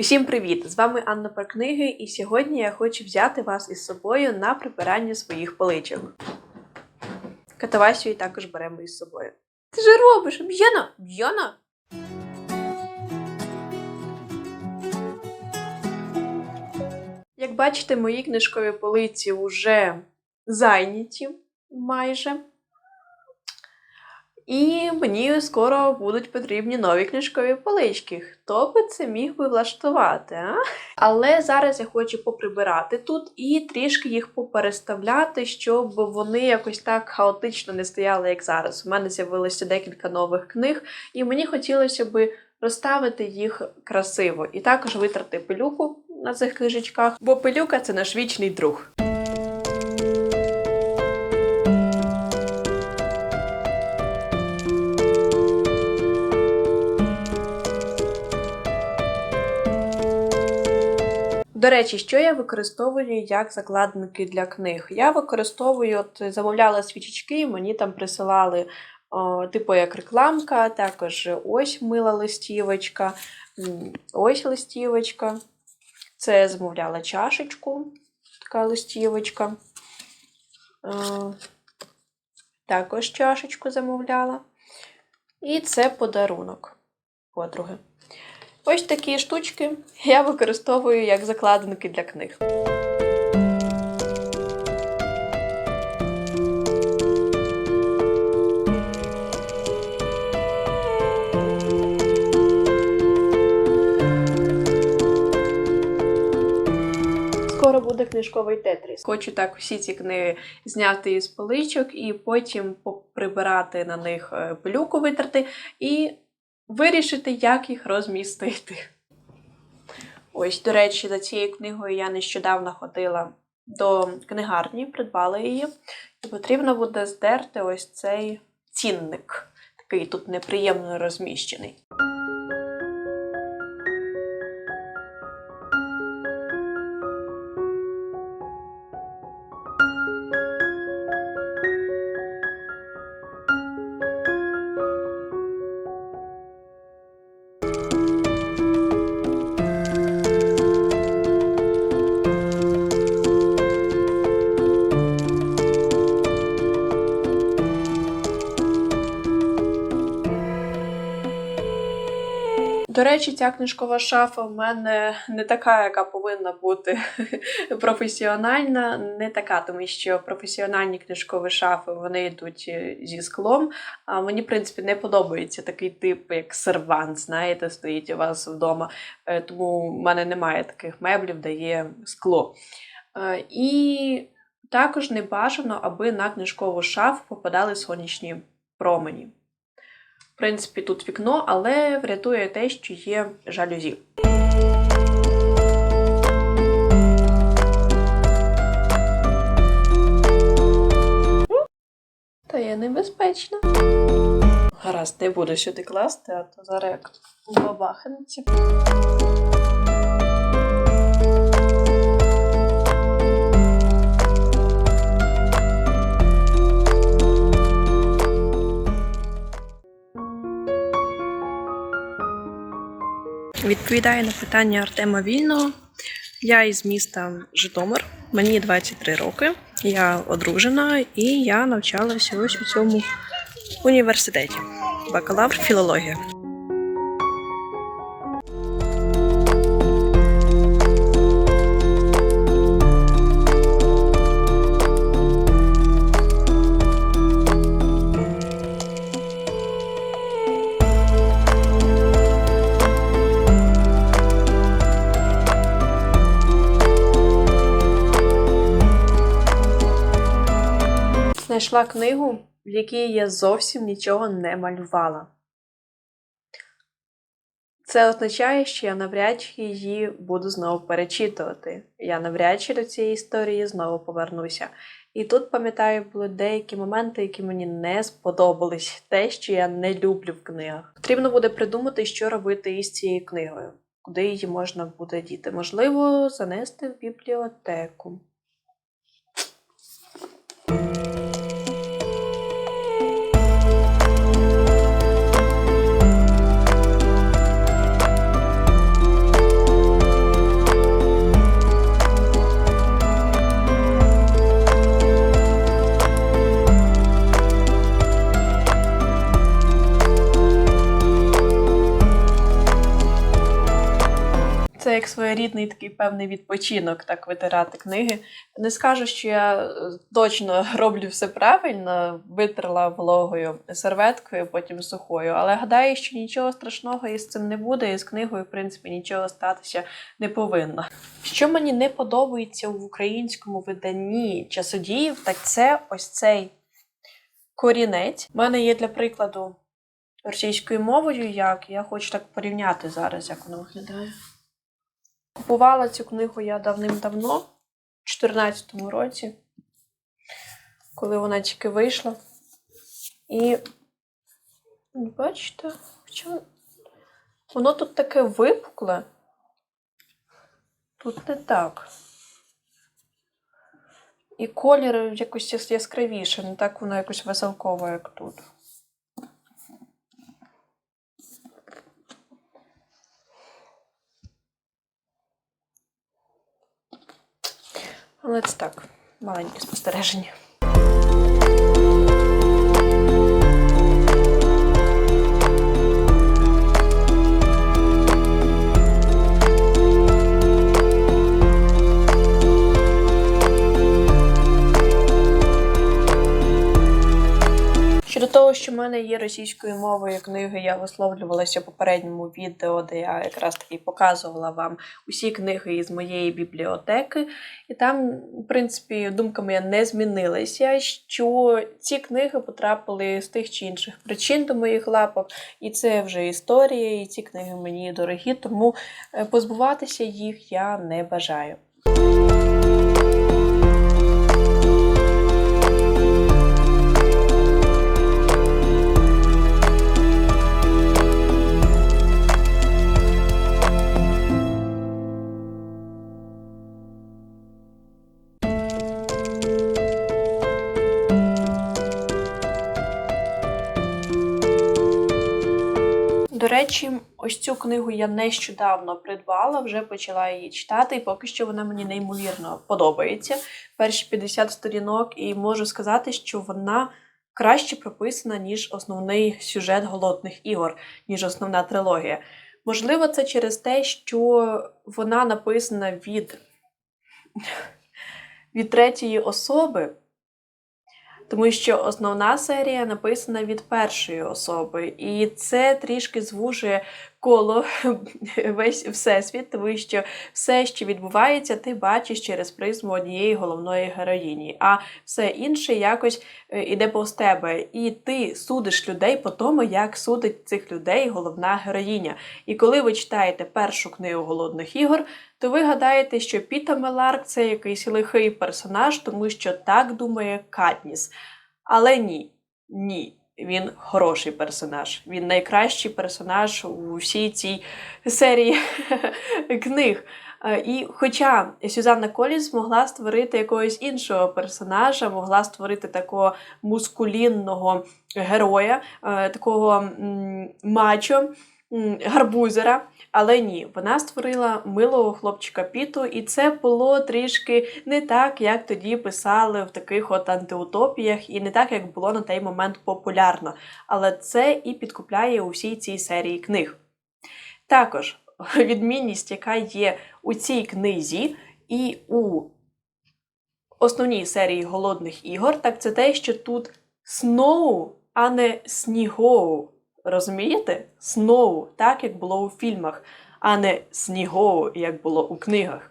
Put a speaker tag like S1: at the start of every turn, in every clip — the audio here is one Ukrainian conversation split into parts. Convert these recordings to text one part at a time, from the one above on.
S1: Усім привіт! З вами Анна про книги, і сьогодні я хочу взяти вас із собою на прибирання своїх поличок. Катавасю і також беремо із собою. Ти же робиш, Б'яна! Б'яна! Як бачите, мої книжкові полиці вже зайняті майже. І мені скоро будуть потрібні нові книжкові полички. Хто би це міг би влаштувати? а? Але зараз я хочу поприбирати тут і трішки їх попереставляти, щоб вони якось так хаотично не стояли, як зараз. У мене з'явилося декілька нових книг, і мені хотілося би розставити їх красиво і також витрати пилюку на цих книжечках, бо пилюка це наш вічний друг. До речі, що я використовую як закладники для книг? Я використовую, от замовляла свічечки, мені там присилали о, типу як рекламка, також ось мила листівочка, ось листівочка. Це замовляла чашечку, така листівочка. Е, також чашечку замовляла. І це подарунок подруги. Ось такі штучки я використовую як закладинки для книг. Скоро буде книжковий тетріс. Хочу так всі ці книги зняти із поличок і потім прибирати на них е, пилюку витерти і вирішити, як їх розмістити. Ось, до речі, за цією книгою я нещодавно ходила до книгарні, придбала її. І потрібно буде здерти ось цей цінник, такий тут неприємно розміщений. Речі, ця книжкова шафа в мене не така, яка повинна бути професіональна, не така, тому що професіональні книжкові шафи вони йдуть е, зі склом. А мені, в принципі, не подобається такий тип, як сервант, знаєте, стоїть у вас вдома. Е, Тому в мене немає таких меблів, де є скло. Е, І також не бажано, аби на книжкову шафу попадали сонячні промені. Принципі, тут вікно, але врятує те, що є жалюзі. Та є небезпечно. Гаразд, не буду сюди класти, а то зараз як бабахнеться. Відповідаю на питання Артема Вільного. Я із міста Житомир, мені 23 роки. Я одружена і я навчалася ось у цьому університеті. Бакалавр філологія. Знайшла книгу, в якій я зовсім нічого не малювала. Це означає, що я навряд чи її буду знову перечитувати. Я навряд чи до цієї історії знову повернуся. І тут, пам'ятаю, були деякі моменти, які мені не сподобались, те, що я не люблю в книгах. Потрібно буде придумати, що робити із цією книгою, куди її можна буде діти. Можливо, занести в бібліотеку. Це як своєрідний такий певний відпочинок, так витирати книги. Не скажу, що я е, точно роблю все правильно, витерла вологою серветкою, потім сухою, але гадаю, що нічого страшного із цим не буде, і з книгою, в принципі, нічого статися не повинно. Що мені не подобається в українському виданні часодіїв, так це ось цей корінець. У мене є для прикладу російською мовою, як я хочу так порівняти зараз, як воно виглядає. Купувала цю книгу я давним-давно, у 2014 році, коли вона тільки вийшла. І бачите, хоча воно тут таке випукле. Тут не так. І колір якось яскравіше, не так воно якось веселкове, як тут. Але це так, маленьке спостереження. Що в мене є російською мовою книги, я висловлювалася в попередньому відео, де я якраз таки показувала вам усі книги із моєї бібліотеки. І там, в принципі, думка моя не змінилася, що ці книги потрапили з тих чи інших причин до моїх лапок, і це вже історія, і ці книги мені дорогі, тому е, позбуватися їх я не бажаю. Речі, ось цю книгу я нещодавно придбала, вже почала її читати, і поки що вона мені неймовірно подобається. Перші 50 сторінок, і можу сказати, що вона краще прописана, ніж основний сюжет голодних ігор, ніж основна трилогія. Можливо, це через те, що вона написана від, від третьої особи. Тому що основна серія написана від першої особи, і це трішки звужує коло весь всесвіт, тому що все, що відбувається, ти бачиш через призму однієї головної героїні, а все інше якось е, іде повз тебе. І ти судиш людей по тому, як судить цих людей головна героїня. І коли ви читаєте першу книгу голодних ігор, то ви гадаєте, що Піта Меларк це якийсь лихий персонаж, тому що так думає Катніс. Але ні, ні. Він хороший персонаж. Він найкращий персонаж у всій цій серії книг. Е, І хоча Сюзанна Коліс могла створити якогось іншого персонажа, могла створити такого мускулінного героя, е, такого мачо, гарбузера. Але ні, вона створила милого хлопчика Піту, і це було трішки не так, як тоді писали в таких от антиутопіях, і не так, як було на той момент популярно. Але це і підкупляє у всій цій серії книг. Також відмінність, яка є у цій книзі, і у основній серії голодних ігор, так це те, що тут Сноу, а не Снігоу. Розумієте? Сноу, так як було у фільмах, а не Снігоу, як було у книгах.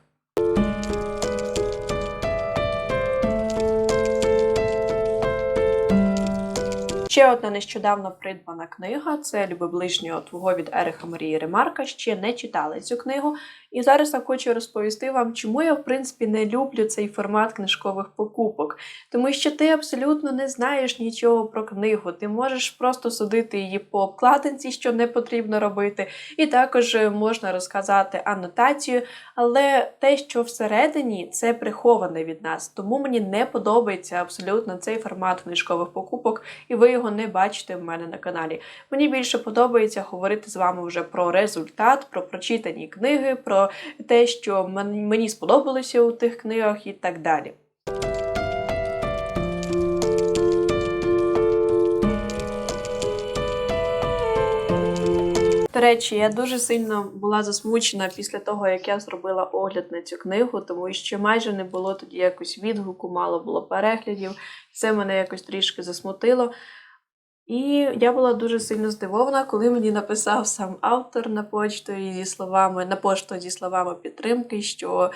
S1: Ще одна нещодавно придбана книга це Люби ближнього твого від Ериха Марії Ремарка. Ще не читали цю книгу. І зараз я хочу розповісти вам, чому я, в принципі, не люблю цей формат книжкових покупок. Тому що ти абсолютно не знаєш нічого про книгу. Ти можеш просто судити її по обкладинці, що не потрібно робити. І також можна розказати анотацію, але те, що всередині, це приховане від нас. Тому мені не подобається абсолютно цей формат книжкових покупок, і ви його не бачите в мене на каналі. Мені більше подобається говорити з вами вже про результат, про прочитані книги, про те, що мені сподобалося у тих книгах і так далі. До речі, я дуже сильно була засмучена після того, як я зробила огляд на цю книгу, тому що майже не було тоді якось відгуку, мало було переглядів. Це мене якось трішки засмутило. І я була дуже сильно здивована, коли мені написав сам автор на почту і зі словами на пошту зі словами підтримки, що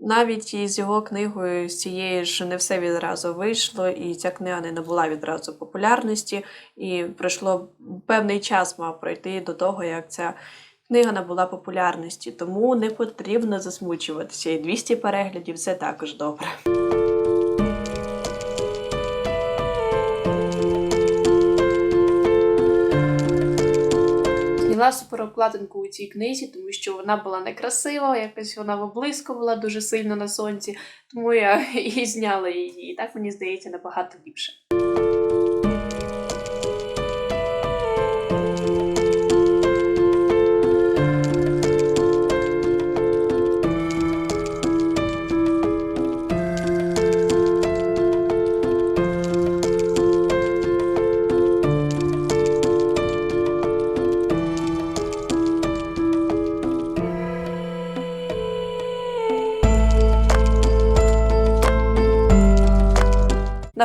S1: навіть із його книгою з цієї ж не все відразу вийшло, і ця книга не набула відразу популярності, і пройшло певний час мав пройти до того, як ця книга набула популярності. Тому не потрібно засмучуватися. І 200 переглядів це також добре. Зняла суперобкладинку у цій книзі, тому що вона була некрасива, якось вона виблискувала дуже сильно на сонці, тому я і зняла її. І так мені здається набагато ліпше.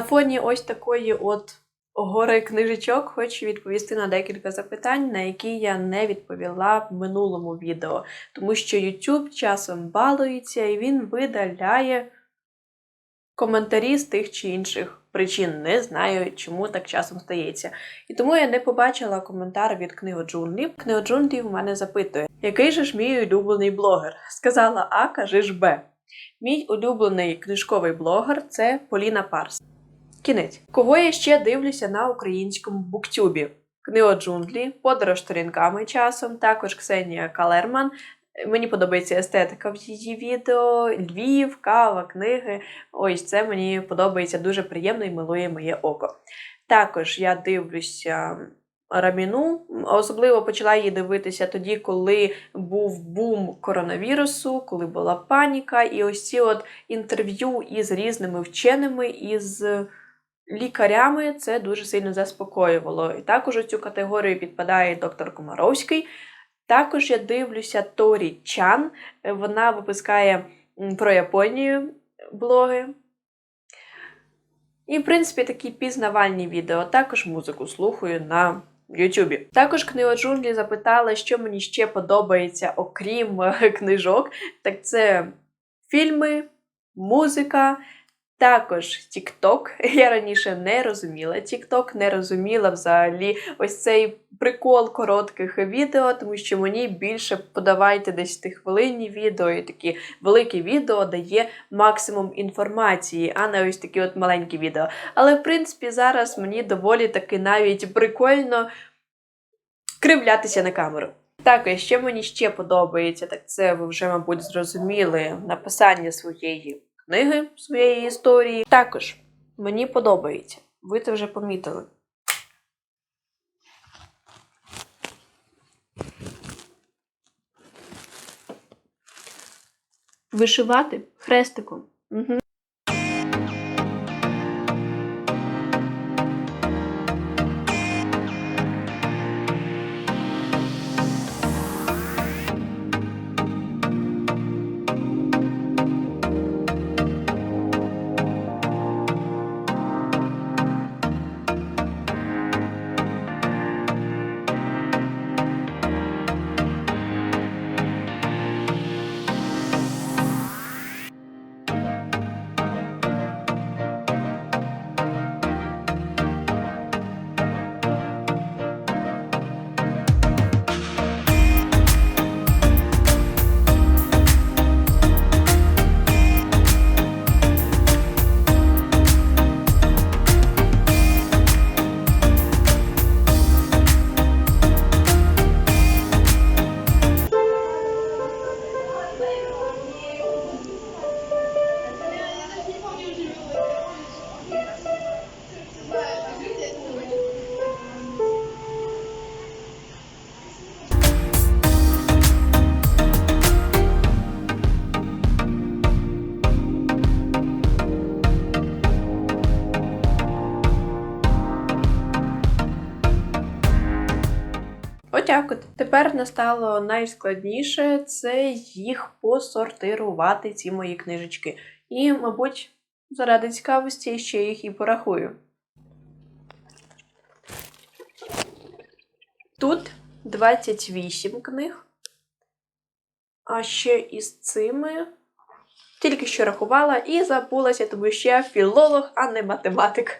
S1: Фоні ось такої от гори книжечок хочу відповісти на декілька запитань, на які я не відповіла в минулому відео, тому що YouTube часом балується і він видаляє коментарі з тих чи інших причин. Не знаю, чому так часом стається. І тому я не побачила коментар від книгоджунлів. Книгоджунлів в мене запитує, який же ж мій улюблений блогер? Сказала А, кажи ж Б. Мій улюблений книжковий блогер це Поліна Парс. Кінець. Кого я ще дивлюся на українському буктюбі? Книга джунглі, подорож сторінками часом, також Ксенія Калерман. Мені подобається естетика в її відео, Львів, кава, книги. Ось це мені подобається дуже приємно і милує моє око. Також я дивлюся Раміну, особливо почала її дивитися тоді, коли був бум коронавірусу, коли була паніка, і ось ці от інтерв'ю із різними вченими, із лікарями це дуже сильно заспокоювало. І також у цю категорію підпадає доктор Комаровський. Також я дивлюся Торі Чан. Вона випускає про Японію блоги. І, в принципі, такі пізнавальні відео. Також музику слухаю на Ютубі. Також книга джунглі запитала, що мені ще подобається, окрім е, книжок. Так це фільми, музика. Також TikTok. Я раніше не розуміла TikTok, не розуміла взагалі ось цей прикол коротких відео, тому що мені більше подавайте десь хвилинні відео, і такі великі відео дає максимум інформації, а не ось такі от маленькі відео. Але в принципі зараз мені доволі таки навіть прикольно кривлятися на камеру. Так, і що мені ще подобається, так це ви вже, мабуть, зрозуміли написання своєї книги, своєї історії. Також мені подобається. Ви це вже помітили. Вишивати хрестиком. Угу. Тепер настало найскладніше це їх посортирувати, ці мої книжечки. І, мабуть, заради цікавості ще їх і порахую. Тут 28 книг. А ще із цими тільки що рахувала і забулася, тому що я філолог, а не математик.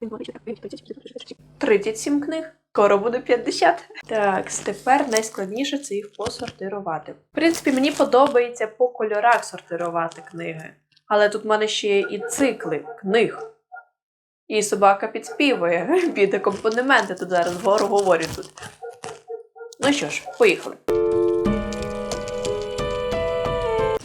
S1: 37 книг. Скоро буде 50. Так, тепер найскладніше це їх посортирувати. В принципі, мені подобається по кольорах сортирувати книги. Але тут в мене ще є і цикли книг. І собака підспівує під акомпанементи. Тут зараз вгору говорю тут. Ну що ж, поїхали.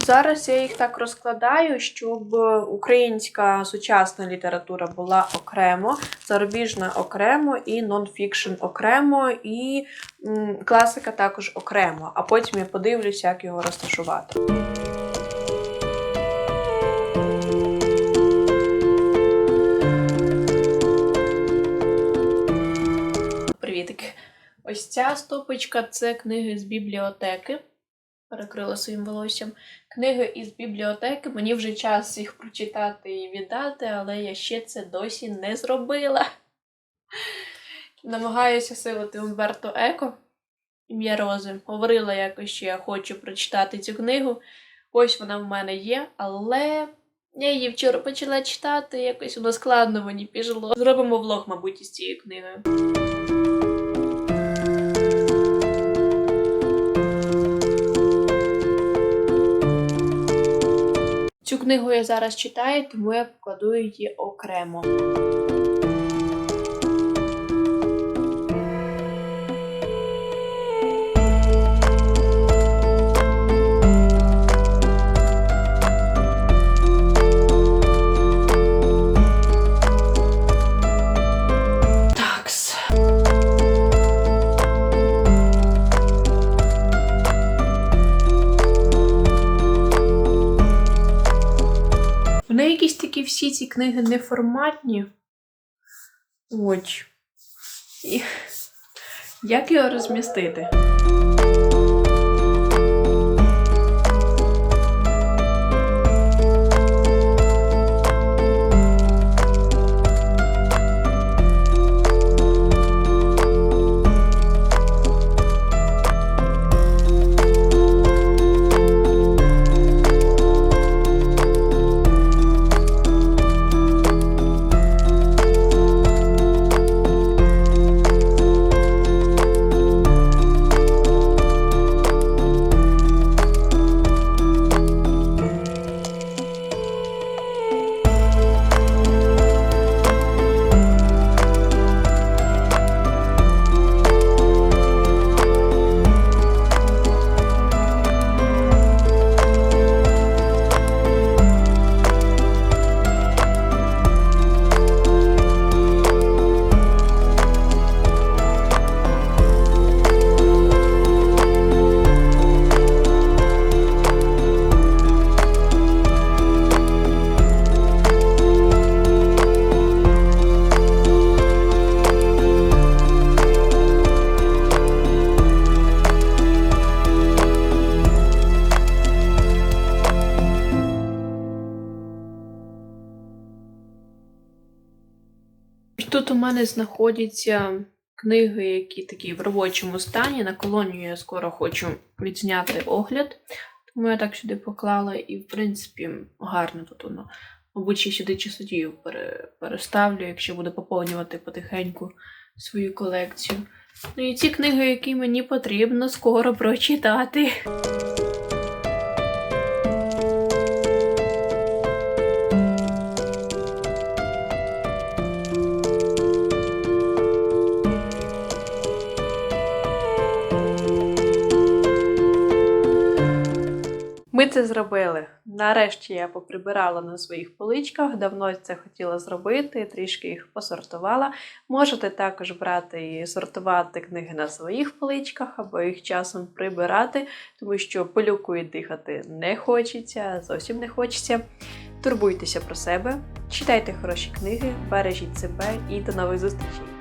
S1: Зараз я їх так розкладаю, щоб українська сучасна література була окремо, зарубіжна окремо, і нонфікшн окремо, і м, класика також окремо. А потім я подивлюся, як його розташувати. Привітик. Ось ця стопочка це книги з бібліотеки. Перекрила своїм волоссям. Книги із бібліотеки. Мені вже час їх прочитати і віддати, але я ще це досі не зробила. Намагаюся силити Умберто Еко. Ім'я Рози. Говорила якось, що я хочу прочитати цю книгу. Ось вона в мене є, але я її вчора почала читати, якось воно складно мені пішло. Зробимо влог, мабуть, із цією книгою. Цю книгу я зараз читаю, тому я покладу її окремо. Якісь такі всі ці книги неформатні. От. І... Як його розмістити? Тут у мене знаходяться книги, які такі в робочому стані. На колонію я скоро хочу відзняти огляд, тому я так сюди поклала, і, в принципі, гарно тут воно. Мабуть, ще сюди часодію переставлю, якщо буду поповнювати потихеньку свою колекцію. Ну і ці книги, які мені потрібно скоро прочитати. Це зробили. Нарешті я поприбирала на своїх поличках. Давно це хотіла зробити, трішки їх посортувала. Можете також брати і сортувати книги на своїх поличках або їх часом прибирати, тому що пилюкою дихати не хочеться, зовсім не хочеться. Турбуйтеся про себе, читайте хороші книги, бережіть себе і до нових зустрічей!